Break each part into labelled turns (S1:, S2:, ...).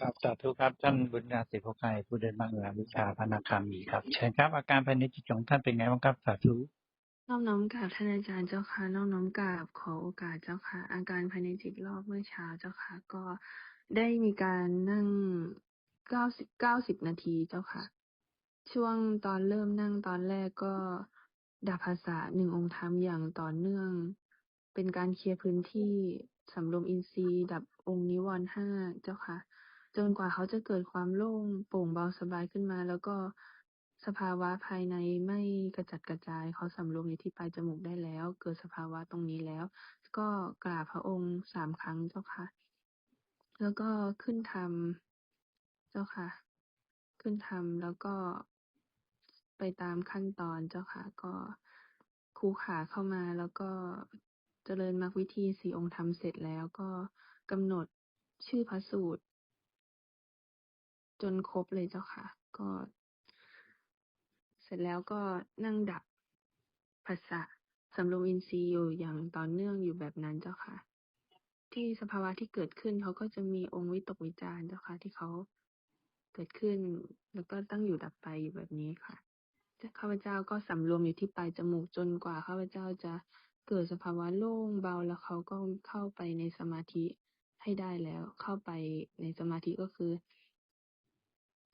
S1: ครับสาธุครับท่านบุญญาสิทธิไกรผู้เดินบังเอิญวิชาพนาคามีครับเชิญครับ อาการภายในจิตของท่านเป็นไงบ้างครับสาธุ
S2: น้อมน้อมกราบท่านอาจารย์เจ้าค่ะน้อมน้อมกราบขอโอกาสเจ้าค่ะ อาการภายในจิตรอบเมื่อเช้าเจ้าค่ะ ก็ได้มีการนั่งเก้าสิบเก้าสิบนาทีเจ้าค่ะ ช่วงตอนเริ่มนั่งตอนแรกก็ดับภาษาหนึ่งองค์ธรรมอย่างต่อเนื่อง เป็นการเคลียร์พื้นที่สำรวมอินทรีย์ ดับองค์นิวรณ์ห้าเจ้าค่ะ จนกว่าเขาจะเกิดความโล่งโปร่งเบาสบายขึ้นมา แล้วก็สภาวะภายในไม่กระจัดกระจาย เขาสำรวมอยู่ที่ปลายจมูกได้แล้ว เกิดสภาวะตรงนี้แล้ว ก็กราบพระองค์สามครั้งเจ้าค่ะ แล้วก็ขึ้นธรรมเจ้าค่ะ ขึ้นธรรมแล้วก็ไปตามขั้นตอนเจ้าค่ะ ก็คูขาเข้ามาแล้วก็เจริญมรรควิธีสี่องค์ธรรมเสร็จแล้วก็กำหนดชื่อพระสูตร จนครบเลยเจ้าค่ะ ก็ เสร็จแล้วก็นั่งดับภาษะสำรวมอินทรีย์อยู่อย่างต่อเนื่องอยู่แบบนั้นเจ้าค่ะ ที่สภาวะที่เกิดขึ้นเขาก็จะมีองค์วิตกวิจารเจ้าค่ะ ที่เขาเกิดขึ้น แล้วก็ตั้งอยู่ดับไปอยู่แบบนี้ค่ะข้าพเจ้าก็สำรวมอยู่ที่ปลายจมูกจนกว่าข้าพเจ้าจะเกิดสภาวะโล่งเบาแล้วเขาก็เข้าไปในสมาธิให้ได้แล้ว เข้าไปในสมาธิก็คือ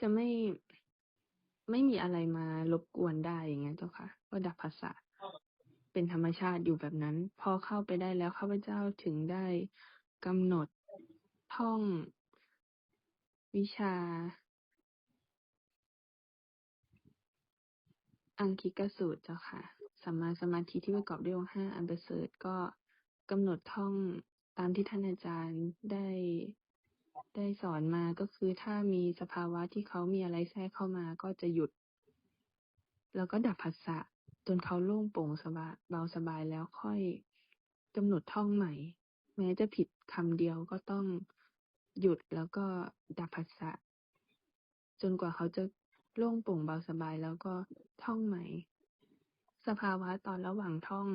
S2: จะไม่ไม่มีอะไรมารบกวนได้อย่างเงี้ยเจ้าค่ะ ก็ดับภาษาเป็นธรรมชาติอยู่แบบนั้น พอเข้าไปได้แล้วข้าพเจ้าถึงได้กำหนดท่องวิชา อังคิกสูตรเจ้าค่ะสัมมาสมาธิที่ประกอบด้วยองค์ห้าอันประเสริฐก็กำหนดท่องตามที่ท่านอาจารย์ได้ ได้สอนมาก็คือถ้ามีสภาวะที่เขามีอะไรแทรกเข้ามาก็จะหยุด แล้วก็ดับผัสสะจนเขาโล่งโปร่งสบายเบาสบายแล้วค่อยกำหนดท่องใหม่ แม้จะผิดคำเดียวก็ต้องหยุดแล้วก็ดับผัสสะจนกว่าเขาจะโล่งโปร่งเบาสบายแล้วก็ท่องใหม่ สภาวะตอนระหว่างท่อง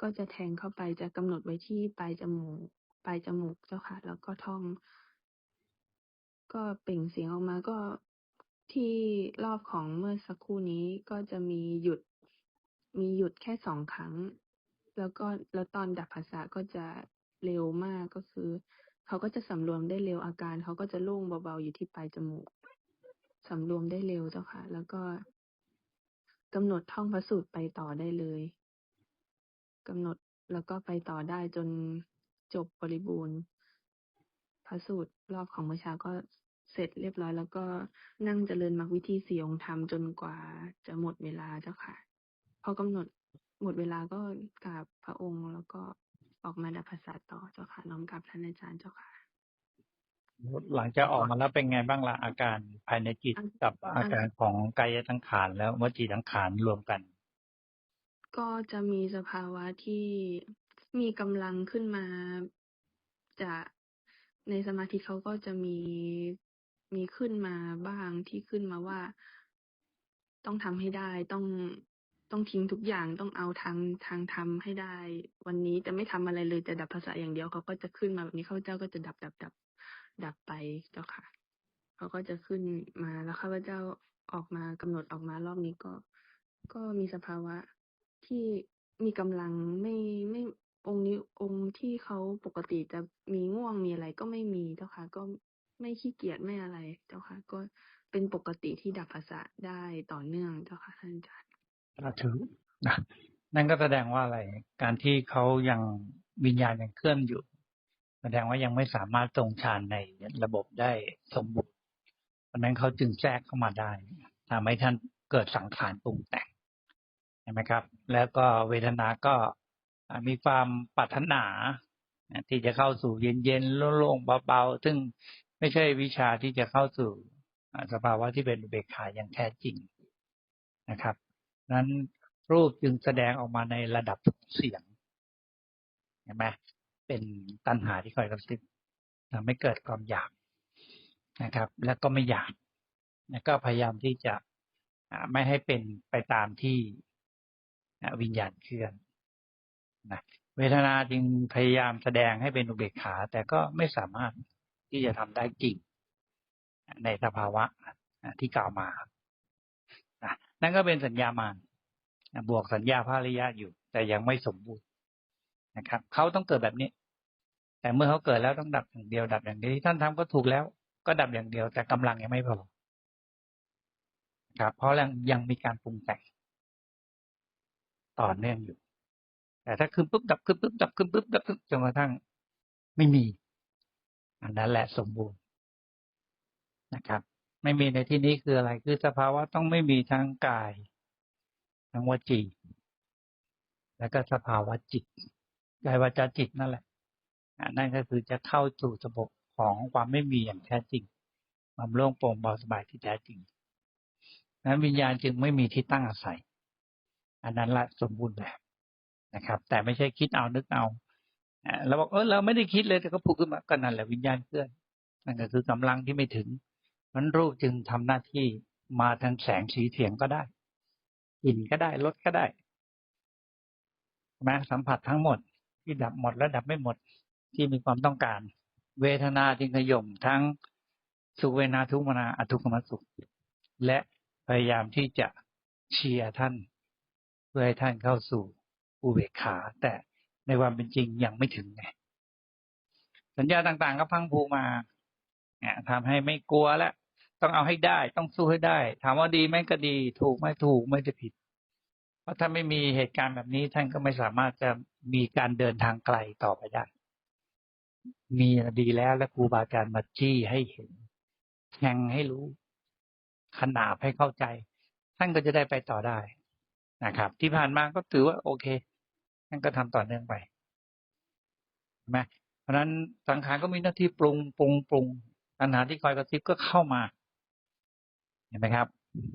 S2: ก็จะแทงเข้าไปจะกำหนดไว้ที่ปลายจมูกปลายจมูกเจ้าค่ะ แล้วก็ท่อง ก็เปล่งเสียงออกมาก็ที่รอบของเมื่อสักครู่นี้ก็จะมีหยุด มีหยุดแค่สองครั้ง แล้วก็แล้วตอนดับภาษาก็จะเร็วมากก็คือ เขาก็จะสำรวมได้เร็วอาการ เขาก็จะโล่งเบาๆอยู่ที่ปลายจมูกสำรวมได้เร็วเจ้าค่ะ แล้วก็กำหนดท่องพระสูตรไปต่อได้เลยกำหนดแล้วก็ไปต่อได้จนจบบริบูรณ์พระสูตรรอบของเมื่อเช้าก็ เสร็จเรียบร้อยแล้วก็นั่งเจริญมรรควิธีสี่องค์ธรรมจนกว่าจะหมดเวลาเจ้าค่ะ พอกำหนดหมดเวลาก็กราบพระองค์แล้วก็ออกมาดับภาษาต่อเจ้าค่ะน้อมกราบท่านอาจารย์เจ้าค่ะ
S1: หลังจากออกมาแล้วเป็นไงบ้างล่ะอาการภายในจิตกับอาการของกายทั้งขานแล้ววจีทั้งขานรวมกัน
S2: ก็จะมีสภาวะที่มีกำลังขึ้นมาจากในสมาธิเขาก็จะมี มีขึ้นมาบ้างที่ขึ้นมาว่า ต้องทำให้ได้ต้องต้องทิ้งทุกอย่างต้องเอาทางทางทำให้ได้ วันนี้จะไม่ทำอะไรเลยจะดับภาษาอย่างเดียวเขาก็จะขึ้นมาแบบนี้เขาเจ้าก็จะดับดับดับดับไปเจ้าค่ะเขาก็จะขึ้นมาแล้วข้าพเจ้าออกมากำหนดออกมารอบนี้ก็ ก็มีสภาวะที่มีกำลังไม่ไม่องค์นี้องค์ที่เขาปกติจะมีง่วงมีอะไรก็ไม่มีเจ้าค่ะ ก็ ไม่ขี้เกียจไม่อะไรเจ้าค่ะ ก็เป็นปกติที่ดับภาษาได้ต่อเนื่องเจ้าค่ะท่านอาจารย์
S1: สาธุนะนั่นก็แสดงว่าอะไร การที่เขายังวิญญาณยังเคลื่อนอยู่ แสดงว่ายังไม่สามารถทรงฌานในระบบได้สมบูรณ์เพราะนั้นเขาจึงแทรกเข้ามาได้ทำให้ท่านเกิดสังขารปรุงแต่งใช่ไหมครับ แล้วก็เวทนาก็มีความปรารถนาที่จะเข้าสู่เย็นๆโล่งๆเบาๆ ซึ่ง ไม่ใช่วิชาที่จะเข้าสู่สภาวะที่เป็นเบกขาอย่างแท้จริงนะครับ นั้นรูปจึงแสดงออกมาในระดับเสียงเห็นไหมเป็นตัณหาที่คอยกระซิบทำให้เกิดความอยากนะครับ แล้วก็ไม่อยากแล้วก็พยายามที่จะไม่ให้เป็นไปตามที่วิญญาณเคลื่อนนะเวทนาจึงพยายามแสดงให้เป็นอุเบกขา แต่ก็ไม่สามารถ ที่จะทำได้จริง ในสภาวะที่กล่าวมานะนั่นก็เป็นสัญญามารบวกสัญญาภาริยะอยู่ แต่ยังไม่สมบูรณ์นะครับเขาต้องเกิดแบบนี้ แต่เมื่อเขาเกิดแล้วต้องดับอย่างเดียว ดับอย่างเดียวที่ท่านทำก็ถูกแล้ว ก็ดับอย่างเดียว แต่กำลังยังไม่พอครับ เพราะยังยังมีการปรุงแต่งต่อเนื่องอยู่ แต่ถ้าขึ้นปุ๊บดับขึ้นปุ๊บดับขึ้นปุ๊บดับปุ๊บจนกระทั่งไม่มี อันนั้นแหละสมบูรณ์นะครับ ไม่มีในที่นี้คืออะไรคือสภาวะต้องไม่มีทั้งกาย ทั้งวจี แล้วก็สภาวะจิตกายวาจาจิตนั่นแหละนั่นก็คือจะเข้าสู่ระบบของความไม่มีอย่างแท้จริงความโล่งโปร่งเบาสบายที่แท้จริงนั้นวิญญาณจึงไม่มีที่ตั้งอาศัย อันนั้นละสมบูรณ์แบบนะครับ แต่ไม่ใช่คิดเอานึกเอา เราบอกเออเราไม่ได้คิดเลยแต่ก็พูดขึ้นมาก็นั่นแหละวิญญาณเคลื่อนนั่นก็คือกำลังที่ไม่ถึงมันรูปจึงทำหน้าที่มาทางแสงสีเสียงก็ได้กลิ่นก็ได้รสก็ได้แม้สัมผัสทั้งหมดที่ดับหมดและดับไม่หมดที่มีความต้องการ เวทนาจึงขย่มทั้งสุเวทนาทุกมนาอทุกขมสุข และพยายามที่จะเชียร์ท่าน เพื่อให้ท่านเข้าสู่อุเบกขา แต่ ในความเป็นจริงยังไม่ถึงไงสัญญาต่างๆ ก็พังผูมาเนี่ยทำให้ไม่กลัวแล้วต้องเอาให้ได้ต้องสู้ให้ได้ ถามว่าดีไหมก็ดี ถูกไหมถูกไม่ได้ผิด เพราะถ้าไม่มีเหตุการณ์แบบนี้ท่านก็ไม่สามารถจะมีการเดินทางไกลต่อไปได้ มีดีแล้วและครูบาอาจารย์มาจี้ให้เห็นแทงให้รู้ ขนาบให้เข้าใจ ท่านก็จะได้ไปต่อได้นะครับ ที่ผ่านมาก็ถือว่าโอเค ท่านก็ทำต่อเนื่องไปใช่ไหมเพราะนั้นสังขารก็มีหน้าที่ปรุงปรุงปรุงปัญหาที่คอยกระซิบก็เข้ามา เห็นไหมครับ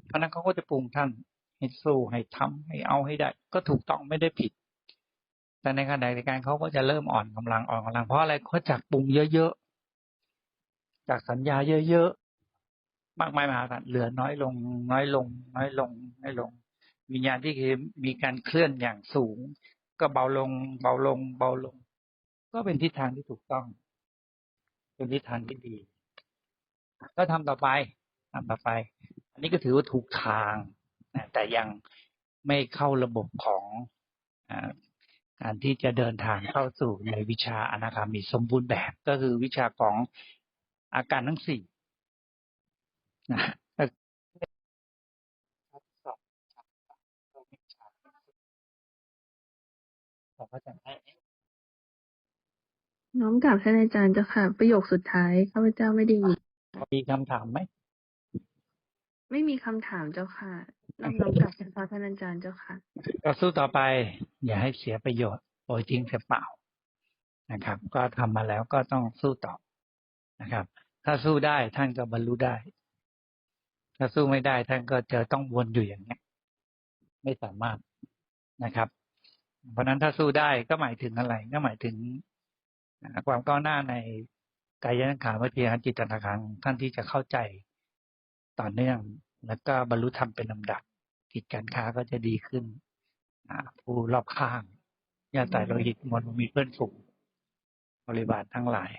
S1: เพราะนั้นเขาก็จะปรุงท่านให้สู้ให้ทำให้เอาให้ได้ ก็ถูกต้องไม่ได้ผิด แต่ในขณะเดียวกันเขาก็จะเริ่มอ่อนกำลังอ่อนกำลัง เพราะอะไรเขาจากปรุงเยอะๆจากสัญญาเยอะๆมากมายมหาศาลเหลือน้อยลง น้อยลง น้อยลงน้อยลง วิญญาณที่มีการเคลื่อนอย่างสูง ก็เบาลง เบาลง เบาลง ก็เป็นทิศทางที่ถูกต้อง เป็นทิศทางที่ดี ก็ทำต่อไปทำต่อไป อันนี้ก็ถือว่าถูกทางนะแต่ยังไม่เข้าระบบของอการที่จะเดินทางเข้าสู่ในวิชาอนาคามีสมบูรณ์แบบก็คือวิชาของอาการทั้งสี่นะ เราก็จะให้
S2: น้อมกราบท่านอาจารย์เจ้าค่ะ ประโยคสุดท้ายข้าพเจ้าไม่ได้ยิน
S1: มีคำถามไหม
S2: ไม่มีคำถามเจ้าค่ะน้อมน้อมกราบพระท่านอาจารย์เจ้าค่ะ
S1: ก็สู้ต่อไป อย่าให้เสียประโยชน์โดยทิ้งเสียเปล่านะครับ ก็ทำมาแล้วก็ต้องสู้ต่อนะครับ ถ้าสู้ได้ท่านก็บรรลุได้ ถ้าสู้ไม่ได้ท่านก็จะต้องวนอยู่อย่างนี้ไม่สามารถนะครับ เพราะนั้นถ้าสู้ได้ก็หมายถึงอะไร ก็หมายถึงความก้าวหน้าในกายยัขาวิทยาจิตนาคารท่านที่จะเข้าใจต่อเนื่อง แล้วก็บรรลุธรรมเป็นลำดับ กิจการค้าก็จะดีขึ้นผู้รอบข้างญาติโลหิตมวลมีเพื่อนฝูงบริบาลทั้งหลาย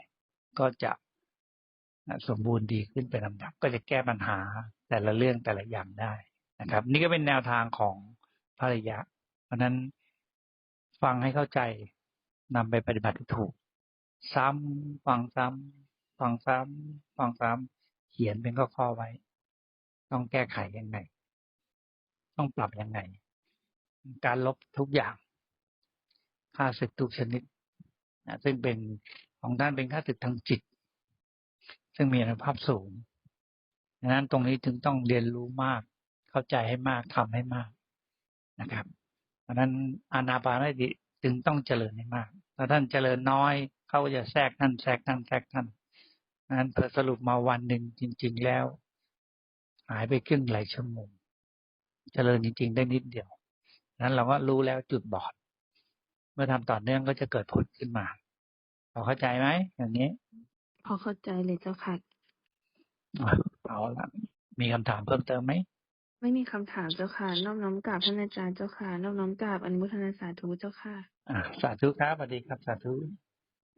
S1: ก็จะสมบูรณ์ดีขึ้นเป็นลำดับ ก็จะแก้ปัญหาแต่ละเรื่องแต่ละอย่างได้นะครับ นี่ก็เป็นแนวทางของภริยะเพราะนั้น ฟังให้เข้าใจนำไปปฏิบัติถูก ซ้ำฟังซ้ำฟังซ้ำฟังซ้ำเขียนเป็นข้อๆไว้ ต้องแก้ไขยังไง ต้องปรับยังไง การลบทุกอย่างค่าศึกทุกชนิดนะซึ่งเป็นของท่านเป็นค่าศึกทางจิต ซึ่งมีคุภาพสูงดังนั้นตรงนี้ถึงต้องเรียนรู้มาก เข้าใจให้มากทำให้มากนะครับ ราะนั้นอานาปานสติจึงต้องเจริญให้มาก ถ้าท่านเจริญน้อยเขาก็จะแทรกท่านแทรกท่านแทรกท่านนั้นเพื่อสรุปมาวันหนึ่งจริง ๆแล้ว หายไปครึ่งหลายชั่วโมงเจริญจริง ๆ ได้นิดเดียวนั้นเราก็รู้แล้วจุดบอด เมื่อทำต่อเนื่องก็จะเกิดผลขึ้นมาพอเข้าใจไหมอย่างนี้
S2: พอเข้าใจเลยเจ้าค่ะ
S1: อะเอาละมีคำถามเพิ่มเติมไหม
S2: ไม่มีคำถามเจ้าค่ะน้อมน้อมกราบท่านอาจารย์เจ้าค่ะน้อมน้อมกราบอนุโมทนาสาธุเจ้าค่ะ
S1: อ่าสาธุครับสวัสดีครับสาธุ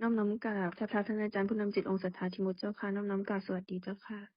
S2: น้อมน้อมกราบพระท่านอาจารย์ผู้นำจิตองค์สัทธาธิมุตเจ้าค่ะน้อมน้อมกราบสวัสดีเจ้าค่ะ